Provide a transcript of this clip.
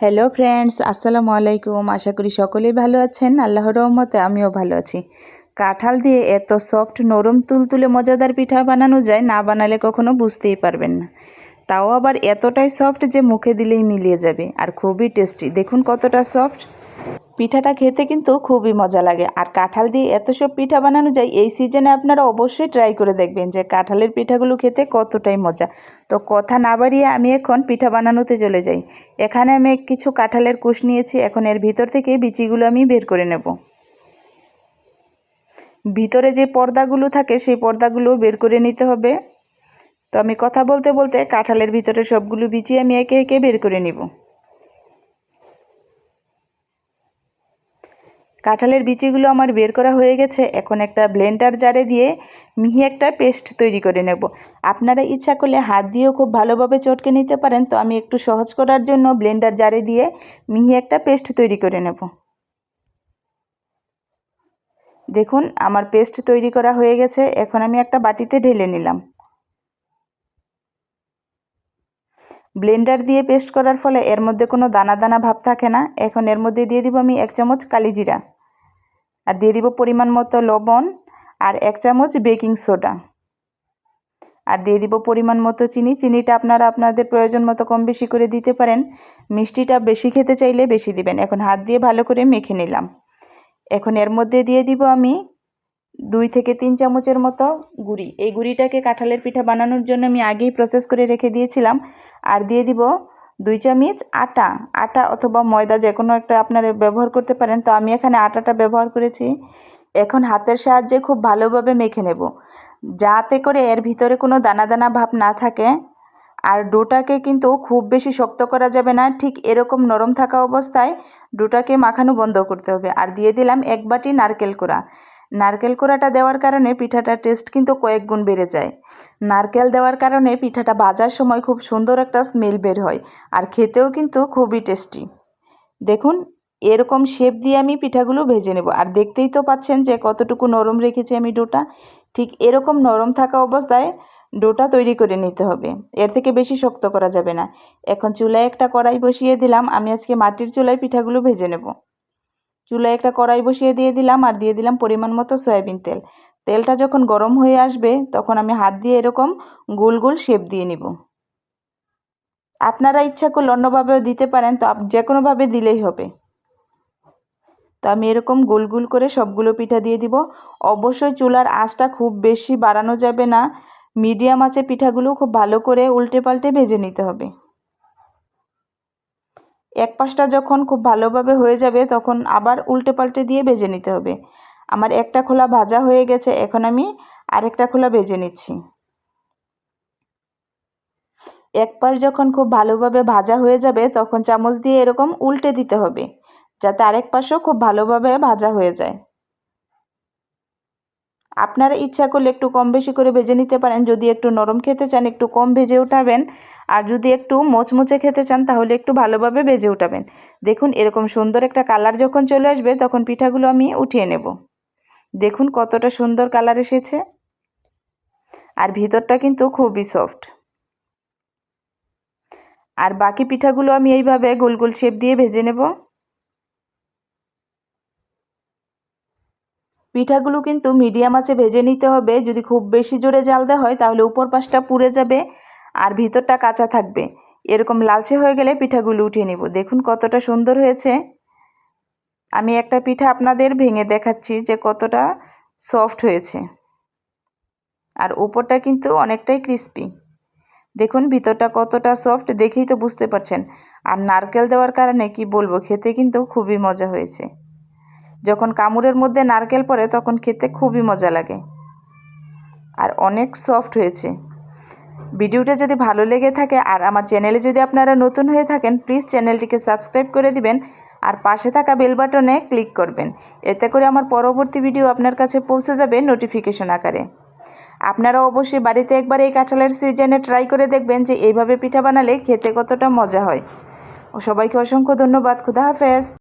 Hello friends আসসালামু আলাইকুম আশা করি সকলেই ভালো আছেন। আল্লাহর রহমতে আমিও ভালো আছি। কাঁঠাল দিয়ে এত সফট নরম, তুলতুলে, মজাদার পিঠা বানানো যায়, না বানালে কখনো বুঝতেই পারবেন না। তাও আবার এতটাই সফট যে মুখে দিলেই মিলিয়ে যাবে। আর খুবই টেস্টি দেখুন কতটা সফট পিঠাটা খেতে কিন্তু খুবই মজা লাগে। আর কাঁঠাল দিয়ে এত সব পিঠা বানানো যায়, এই সিজনে আপনারা অবশ্যই ট্রাই করে দেখবেন যে কাঁঠালের পিঠাগুলো খেতে কতটাই মজা। তো কথা না বাড়িয়ে আমি এখন পিঠা বানানোতে চলে যাই। এখানে আমি কিছু কাঁঠালের কুশ নিয়েছি, এখন এর ভিতর থেকে বিচিগুলো আমি বের করে নেব। ভিতরে যে পর্দাগুলো থাকে, সেই পর্দাগুলো বের করে নিতে হবে। তো আমি কথা বলতে বলতে কাঁঠালের ভিতরে সবগুলো বিচি আমি একে একে বের করে নিব। কাঁঠালের বিচিগুলো আমার বের করা হয়ে গেছে। এখন একটা ব্লেন্ডার জারে দিয়ে মিহি একটা পেস্ট তৈরি করে নেব। আপনারা ইচ্ছা করলে হাত দিয়েও খুব ভালোভাবে চটকে নিতে পারেন। তো আমি একটু সহজ করার জন্য ব্লেন্ডার জারে দিয়ে মিহি একটা পেস্ট তৈরি করে নেব। দেখুন, আমার পেস্ট তৈরি করা হয়ে গেছে। এখন আমি একটা বাটিতে ঢেলে নিলাম। ব্লেন্ডার দিয়ে পেস্ট করার ফলে এর মধ্যে কোনো দানা দানা ভাব থাকে না। এখন এর মধ্যে দিয়ে দিব আমি এক চামচ কালিজিরা। আর দিয়ে দিব পরিমাণ মতো লবণ আর এক চামচ বেকিং সোডা। আর দিয়ে দিব পরিমাণ মতো চিনি। চিনিটা আপনারা আপনাদের প্রয়োজন মতো কম বেশি করে দিতে পারেন। মিষ্টিটা বেশি খেতে চাইলে বেশি দিবেন। এখন হাত দিয়ে ভালো করে মেখে নিলাম। এখন এর মধ্যে দিয়ে দিব আমি দুই থেকে তিন চামচের মতো গুড়ি। এই গুড়িটাকে কাঁঠালের পিঠা বানানোর জন্য আমি আগেই প্রসেস করে রেখে দিয়েছিলাম। আর দিয়ে দিব দুই চামচ, আটা। আটা অথবা ময়দা যে কোনো একটা আপনারা ব্যবহার করতে পারেন। তো আমি এখানে আটাটা ব্যবহার করেছি। এখন হাতের সাহায্যে খুব ভালোভাবে মেখে নেব। যাতে করে এর ভিতরে কোনো দানা দানা ভাব না থাকে। আর ডোটাকে কিন্তু খুব বেশি শক্ত করা যাবে না। ঠিক এরকম নরম থাকা অবস্থায় ডোটাকে মাখানো বন্ধ করতে হবে। আর দিয়ে দিলাম এক বাটি নারকেল কোড়া। নারকেল কোড়াটা দেওয়ার কারণে পিঠাটার টেস্ট কিন্তু কয়েক গুণ বেড়ে যায়। নারকেল দেওয়ার কারণে পিঠাটা ভাজার সময় খুব সুন্দর একটা স্মেল বের হয় আর খেতেও কিন্তু খুবই টেস্টি দেখুন, এরকম শেপ দিয়ে আমি পিঠাগুলো ভেজে নেব। আর দেখতেই তো পাচ্ছেন যে কতটুকু নরম রেখেছি আমি ডোটা। ঠিক এরকম নরম থাকা অবস্থায় ডোটা তৈরি করে নিতে হবে। এর থেকে বেশি শক্ত করা যাবে না। এখন চুলায় একটা কড়াই বসিয়ে দিলাম। আমি আজকে মাটির চুলায় পিঠাগুলো ভেজে নেব। চুলায় একটা কড়াই বসিয়ে দিয়ে দিলাম আর দিয়ে দিলাম পরিমাণ মতো সয়াবিন তেল। তেলটা যখন গরম হয়ে আসবে তখন আমি হাত দিয়ে এরকম গোল গোল শেপ দিয়ে নিব। আপনারা ইচ্ছা করলে অন্যভাবেও দিতে পারেন, তো যে কোনোভাবে দিলেই হবে। তো আমি এরকম গোল গোল করে সবগুলো পিঠা দিয়ে দিব। অবশ্যই চুলার আঁচটা খুব বেশি বাড়ানো যাবে না। মিডিয়াম আঁচে পিঠাগুলো খুব ভালো করে উল্টে পাল্টে ভেজে নিতে হবে। এক পাশটা যখন খুব ভালোভাবে হয়ে যাবে, তখন আবার উল্টে পাল্টে দিয়ে ভেজে নিতে হবে। আমার একটা খোলা ভাজা হয়ে গেছে, এখন আমি আরেকটা খোলা ভেজে নিচ্ছি। এক পাশ যখন খুব ভালোভাবে ভাজা হয়ে যাবে, তখন চামচ দিয়ে এরকম উল্টে দিতে হবে, যাতে আরেক পাশও খুব ভালোভাবে ভাজা হয়ে যায়। আপনারা ইচ্ছা করলে একটু কম বেশি করে ভেজে নিতে পারেন, যদি একটু নরম খেতে চান, একটু কম ভেজে উঠাবেন। আর যদি একটু মোচমুচে খেতে চান, তাহলে একটু ভালোভাবে ভেজে উঠাবেন। দেখুন, এরকম সুন্দর একটা কালার যখন চলে আসবে, তখন পিঠাগুলো আমি উঠিয়ে নেব। দেখুন, কতটা সুন্দর কালার এসেছে। আর ভিতরটা কিন্তু খুবই সফট। আর বাকি পিঠাগুলো আমি এইভাবে গোল গোল শেপ দিয়ে ভেজে নেব। পিঠাগুলো কিন্তু মিডিয়াম আছে ভেজে নিতে হবে। যদি খুব বেশি জোরে জাল দেওয়া হয়, তাহলে উপর পাশটা পুড়ে যাবে। আর ভিতরটা কাঁচা থাকবে। এরকম লালচে হয়ে গেলে পিঠাগুলো উঠিয়ে নিব। দেখুন কতটা সুন্দর হয়েছে। আমি একটা পিঠা আপনাদের ভেঙে দেখাচ্ছি যে কতটা সফট হয়েছে। আর ওপরটা কিন্তু অনেকটাই ক্রিস্পি। দেখুন ভিতরটা কতটা সফট, দেখেই তো বুঝতে পারছেন। আর নারকেল দেওয়ার কারণে কি বলব, খেতে কিন্তু খুবই মজা হয়েছে। যখন কামড়ের মধ্যে নারকেল পড়ে, তখন খেতে খুবই মজা লাগে। আর অনেক সফট হয়েছে। ভিডিওটা যদি ভালো লেগে থাকে আর আমার চ্যানেলে যদি আপনারা নতুন হয়ে থাকেন প্লিজ চ্যানেলটিকে সাবস্ক্রাইব করে দিবেন আর পাশে থাকা বেল বাটনে ক্লিক করবেন। এতে করে আমার পরবর্তী ভিডিও আপনার কাছে পৌঁছে যাবে নোটিফিকেশন আকারে। আপনারা অবশ্যই বাড়িতে একবার এই কাঁঠালের সিজনে ট্রাই করে দেখবেন যে এইভাবে পিঠা বানালে খেতে কতটা মজা হয়। ও সবাইকে অসংখ্য ধন্যবাদ। খুদা হাফেজ।